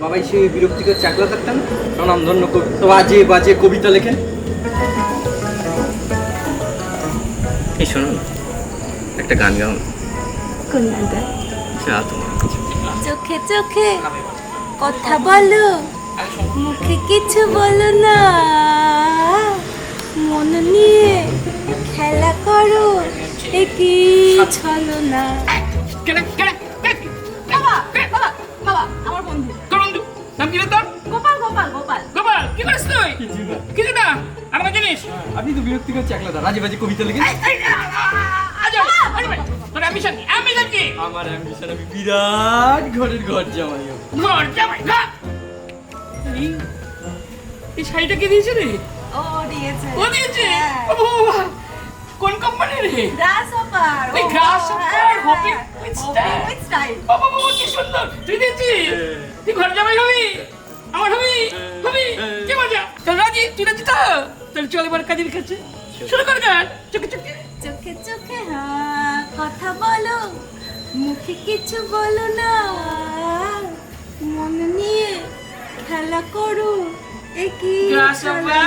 বাবাই সেই বিরক্তিকর চাকলা থাকতেন স্বনামধন্য কবি। বাজে বাজে কবিতা লেখেন। এই শোনো একটা গান গাও। কোন গানটা যা তোমার চোখে চোখে কথা বলো মুখে কিছু বলো না। মন নিয়ে খেলা করো একই ছলো না নাম কি রে তোর গোপাল গোপাল গোপাল গোপাল কি করিস তুই। কিছু না আমার জিনিস আপনি তো বিরক্তিকর চাকলা বাজে বাজে কবিতা লেখেন এই, এই, আ, আ, আ, আজ আরে ভাই তোর অ্যাম্বিশন কি অ্যাম্বিশন কি আমার অ্যাম্বিশন আমি বিরাট ঘরের ঘর জামাই। ঘর জামাই ঘর এই শাড়িটা কে দিয়েছে রে ও দিয়েছে ও দিয়েছে হ্যাঁ। কোন কোম্পানি রে গ্রাসহপার ওই hopping with style. With style বাবা বাবা কি সুন্দর। তুই দিয়েছিস তুই ঘর জামাই হবি? আমার হবি? হবি? কি মজা? চল রাজি? তুই রাজি তো? তাহলে চল এবার কাজের কাছে। শুরু কর গান। চোখে চোখে। চোখে চোখে হ্যাঁ কথা বলো। মুখে কিছু বলো না। মন নিয়ে খেলা করো। একই Grasshopper, ছলনা।